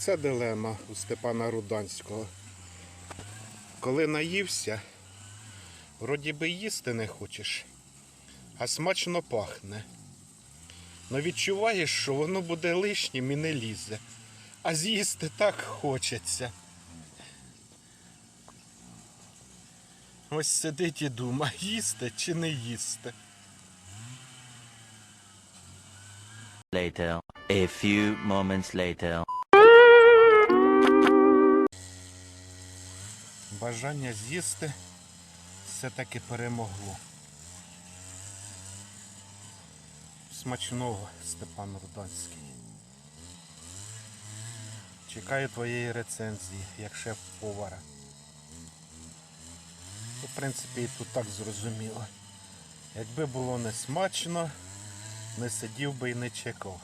Оце дилема у Степана Руданського. Коли наївся, вроді би їсти не хочеш, а смачно пахне. Но відчуваєш, що воно буде лишнім і не лізе. А з'їсти так хочеться. Ось сидить і думає, їсти чи не їсти. Later. A few moments later. Бажання з'їсти все-таки перемогло. Смачного, Степан Руданський. Чекаю твоєї рецензії, як шеф-повара. Ну, В принципі, і тут так зрозуміло. Якби було не смачно, не сидів би і не чекав.